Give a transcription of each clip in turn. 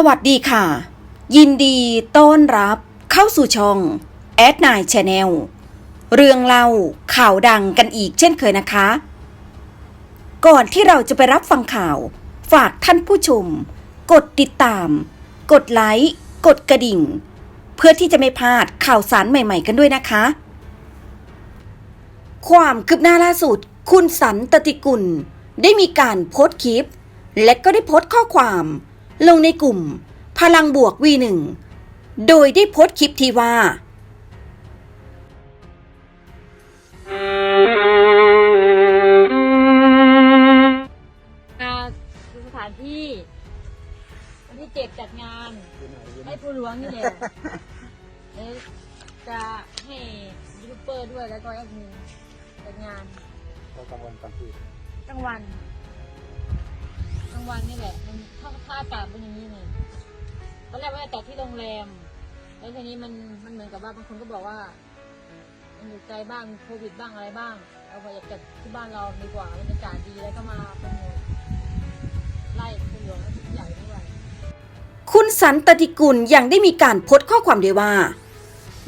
สวัสดีค่ะ ยินดีต้อนรับเข้าสู่ช่องแอดนายชาแนลเรื่องเล่าข่าวดังกันอีกเช่นเคยนะคะ ก่อนที่เราจะไปรับฟังข่าว ฝากท่านผู้ชม กดติดตาม กดไลค์ กดกระดิ่ง เพื่อที่จะไม่พลาดข่าวสารใหม่ ๆ กันด้วยนะคะ ความคืบหน้าล่าสุด คุณสันตติกุล ได้มีการโพสต์คลิป และก็ได้โพสต์ข้อความ ลงในกลุ่ม พลังบวก V1 โดยได้โพสต์คลิปที่ว่า มาดูสถานที่ วันที่เจ็ดจัดงานให้ผู้หลวงนี่แหละเอ๊ะจะให้ยูทูบเบอร์ด้วยแล้วก็แอดมินจัดงานเรากลางวันกลางคืน กลางวันก ลางวันนี่แหละ มันถ้าถ้าอากาศเป็นอย่างนี้นี่ตอนแรกว่าจะจัดที่โรงแรม แล้วทีนี้มันมันเหมือนกับว่าบางคนก็บอกว่า มันอยู่ไกลบ้างโควิดบ้างอะไรบ้างเราก็อยากจัดที่บ้านเราดีกว่าบรรยากาศดีแล้วก็มาโปรโมทไล่ผู้หลวงและผู้ใหญ่ด้วยคุณสันตติกุลยังได้มีการโพสต์ข้อความด้วยว่า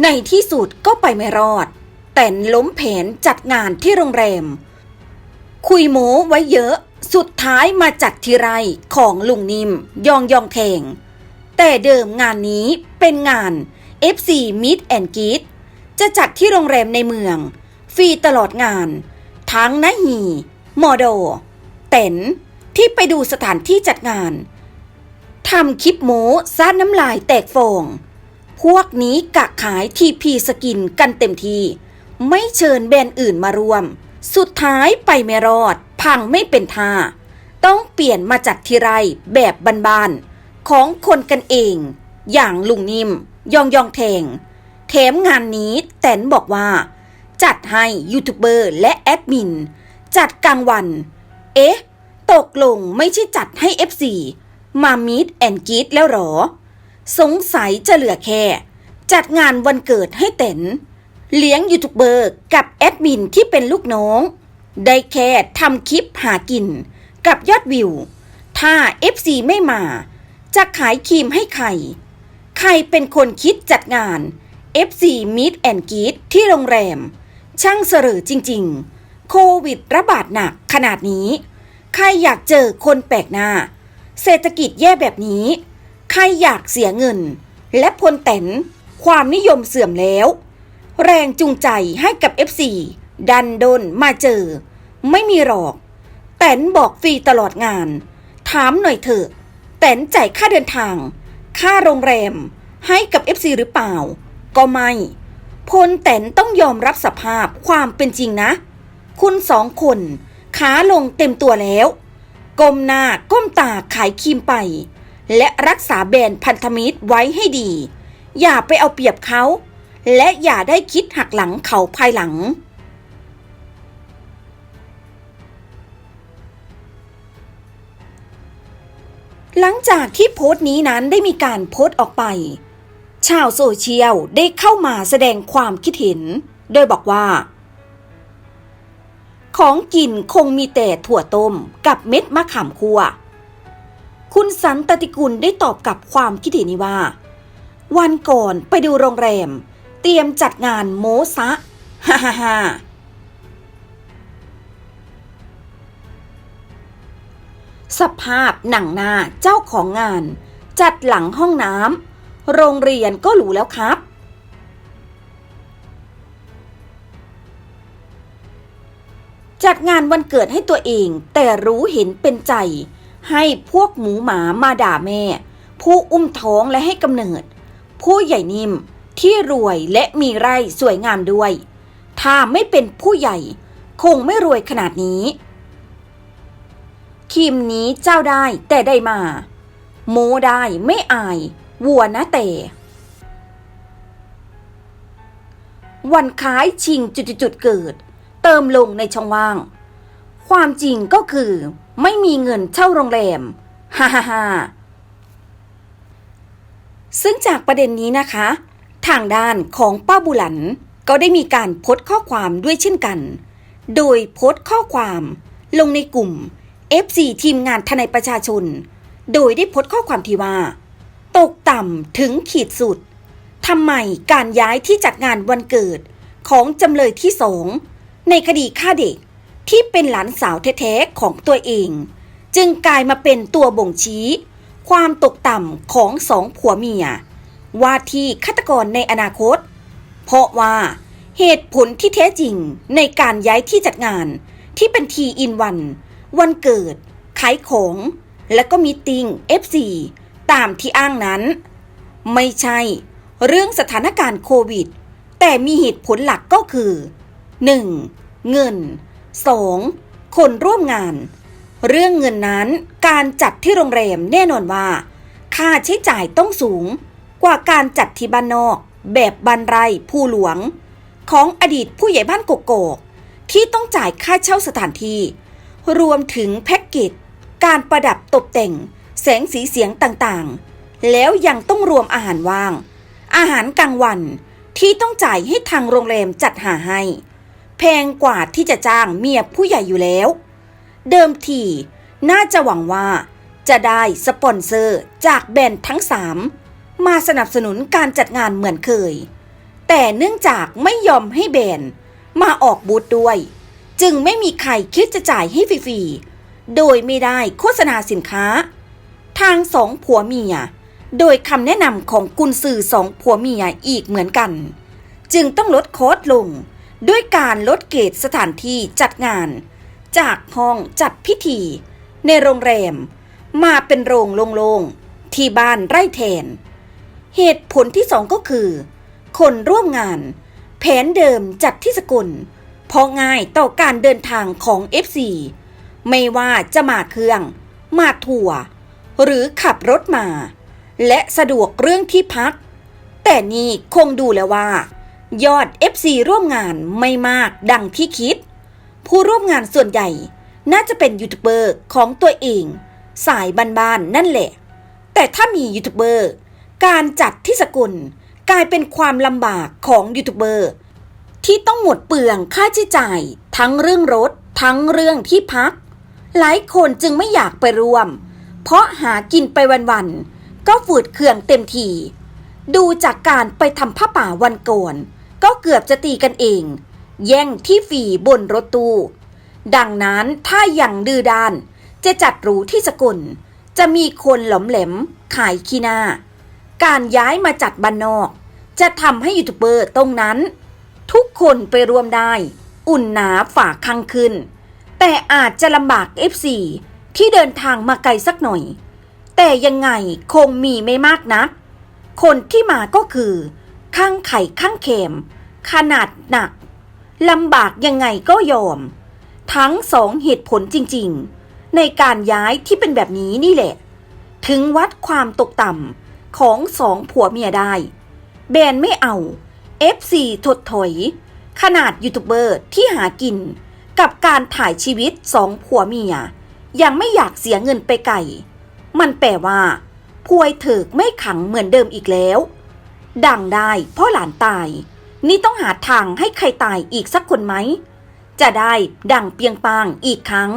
ในที่สุดก็ไปไม่รอด แต่ล้มแผนจัดงานที่โรงแรม คุยโม้ไว้เยอะ สุดท้ายมาจัดทีไรของลุงนิม ยองยองแทง แต่เดิมงานนี้เป็นงาน FC Meet and Greet จะจัดที่โรงแรมในเมือง ฟรีตลอดงาน ทั้งนาฮีมอโด เต็นที่ไปดูสถานที่จัดงานทำคลิปโม้ซาดน้ำลายแตกฟอง พวกนี้กะขายทีพีสกินกันเต็มที ไม่เชิญแบรนด์อื่นมาร่วม สุดท้ายไปไม่รอด พังไม่เป็นท่า ต้องเปลี่ยนมาจัดทีไรแบบบ้านๆ ของคนกันเอง อย่างลุงนิ่ม ยองยองแทงแถมงานนี้แตนบอกว่า จัดให้ยูทูบเบอร์และแอดมิน จัดกลางวัน เอ๊ะ ตกลงไม่ใช่จัดให้ FC มามีดแอนกีดแล้วหรอ สงสัยจะเหลือแค่ จัดงานวันเกิดให้เต็นเลี้ยงยูทูบเบอร์กับแอดมินที่เป็นลูกน้อง ได้แค่ทำคลิปหากินกับยอดวิว ถ้า FC ไม่มา จะขายครีมให้ใคร ใครเป็นคนคิดจัดงาน FC Meet and Greet ที่โรงแรม ช่างเสรอจริง ๆ โควิดระบาดหนักขนาดนี้ ใครอยากเจอคนแปลกหน้า เศรษฐกิจแย่แบบนี้ ใครอยากเสียเงิน และพลแตนความนิยมเสื่อมแล้ว แรงจูงใจให้กับ FC ดันดนมาเจอ ไม่มีหรอก แตนบอกฟรีตลอดงาน ถามหน่อยเถอะ แตนจ่ายค่าเดินทาง ค่าโรงแรม ให้กับ FC หรือเปล่า ก็ไม่พลแตนต้องยอมรับสภาพความเป็นจริงนะ คุณสองคนขาลงเต็มตัวแล้ว ก้มหน้าก้มตาขายครีมไป และรักษาแบรนด์พันธมิตรไว้ให้ดี อย่าไปเอาเปรียบเขา และอย่าได้คิดหักหลังเขาภายหลัง หลังจากที่โพสต์นี้นั้นได้มีการโพสต์ออกไป ชาวโซเชียลได้เข้ามาแสดงความคิดเห็น โดยบอกว่า ของกินคงมีแต่ถั่วต้มกับเม็ดมะขามคั่ว คุณสันตติกุลได้ตอบกับความคิดเห็นนี้ว่า วันก่อนไปดูโรงแรม เตรียมจัดงานโมซะฮ่าฮ่าฮ่า สภาพหนังหน้าเจ้าของงาน จัดหลังห้องน้ำโรงเรียนก็หรูแล้วครับ จัดงานวันเกิดให้ตัวเองแต่รู้เห็นเป็นใจ ให้พวกหมูหมามาด่าแม่ ผู้อุ้มท้องและให้กำเนิด ผู้ใหญ่นิ่มที่รวยและมีไร่สวยงามด้วย ถ้าไม่เป็นผู้ใหญ่ คงไม่รวยขนาดนี้ ครีมนี้เจ้าได้แต่ได้มา โมได้ไม่อาย วัวนะแต่ วันคล้ายชิงจุดๆๆเกิด เติมลงในช่องว่าง ความจริงก็คือ ไม่มีเงินเช่าโรงแรมฮ่าฮ่าฮ่าซึ่งจากประเด็นนี้นะคะ ทางด้านของป้าบุหลัน ก็ได้มีการโพสต์ข้อความด้วยเช่นกัน โดยโพสต์ข้อความลงในกลุ่ม FC ทีมงานทนายประชาชน โดยได้โพสต์ข้อความที่ว่า ตกต่ำถึงขีดสุดทำไมการย้ายที่จัดงานวันเกิดของจำเลยที่สองในคดีฆ่าเด็กที่เป็นหลานสาวแท้ๆของตัวเอง จึงกลายมาเป็นตัวบ่งชี้ ความตกต่ำของสองผัวเมีย ว่าที่ฆาตกรในอนาคต เพราะว่าเหตุผลที่แท้จริงในการย้ายที่จัดงานที่เป็นทีอินวัน วันเกิด ขายของ และก็มีติง FC ตามที่อ้างนั้น ไม่ใช่ เรื่องสถานการณ์โควิด แต่มีเหตุผลหลักก็คือ 1. เงิน 2. คนร่วมงาน เรื่องเงินนั้นการจัดที่โรงแรมแน่นอนว่า ค่าใช้จ่ายต้องสูง กว่าการจัดที่บ้านนอก แบบบันไรผู้หลวง ของอดีตผู้ใหญ่บ้านกกอกที่ต้องจ่ายค่าเช่าสถานที่ รวมถึงแพ็กเกจการประดับตกแต่ง แสงสีเสียงต่างๆ แล้วยังต้องรวมอาหารว่าง อาหารกลางวันที่ต้องจ่ายให้ทางโรงแรมจัดหาให้ แพงกว่าที่จะจ้างเมียผู้ใหญ่อยู่แล้ว เดิมทีน่าจะหวังว่าจะได้สปอนเซอร์จากแบรนด์ทั้งสามมาสนับสนุนการจัดงานเหมือนเคย แต่เนื่องจากไม่ยอมให้แบรนด์มาออกบูธด้วย จึงไม่มีใครคิดจะจ่ายให้ฟรีๆ โดยไม่ได้โฆษณาสินค้า ทางสองผัวเมีย โดยคำแนะนำของกุนสื่อสองผัวเมียอีกเหมือนกัน จึงต้องลดโค้ดลง ด้วยการลดเกรดสถานที่จัดงาน จากห้องจัดพิธี ในโรงแรม มาเป็นโรงโล่งๆที่บ้านไร่แทน เหตุผลที่สองก็คือ คนร่วมงาน แผนเดิมจัดที่สกุล เพราะง่ายต่อการเดินทางของ FC ไม่ว่าจะมาเครื่อง มาทัวร์หรือขับรถมา และสะดวกเรื่องที่พัก แต่นี่คงดูแล้วว่า ยอด FC ร่วมงานไม่มากดังที่คิด ผู้ร่วมงานส่วนใหญ่ น่าจะเป็นยูทูบเบอร์ของตัวเอง สายบ้านๆนั่นแหละ แต่ถ้ามียูทูบเบอร์การจัดที่สกุลกลายเป็นความลำบากของยูทูบเบอร์ ที่ต้องหมดเปลืองค่าใช้จ่าย ทั้งเรื่องรถ ทั้งเรื่องที่พัก หลายคนจึงไม่อยากไปรวม เพราะหากินไปวันๆก็ฝืดเคืองเต็มทีดูจากการไปทำผ้าป่าวันก่อนก็เกือบจะตีกันเอง แย่งที่ฝีบนรถตู้ ดังนั้นถ้าอย่างดื้อด้าน จะจัดหรูที่สกุล จะมีคนหลอมแหลมขายขี้หน้า การย้ายมาจัดบ้านนอก จะทำให้ยูทูบเบอร์ตรงนั้น ทุกคนไปรวมได้ อุ่นหนาฝากคังขึ้น แต่อาจจะลำบาก FC ที่เดินทางมาไกลสักหน่อย แต่ยังไงคงมีไม่มากนัก คนที่มาก็คือข้างไข่ข้างเข็มขนาดหนักลำบากยังไงก็ยอม ทั้งสองเหตุผลจริงๆ ในการย้ายที่เป็นแบบนี้นี่แหละ ถึงวัดความตกต่ำของสองผัวเมียได้ แบนไม่เอา FC ถดถอย ขนาดยูทูบเบอร์ที่หากิน กับการถ่ายชีวิตสองผัวเมีย ยังไม่อยากเสียเงินไปไก่ มันแปลว่าพวยเถิกไม่ขังเหมือนเดิมอีกแล้ว ดังได้พราะหลานตาย นี่ต้องหาทางให้ใครตายอีกสักคนไหม จะได้ดังเปียงปางอีกครั้ง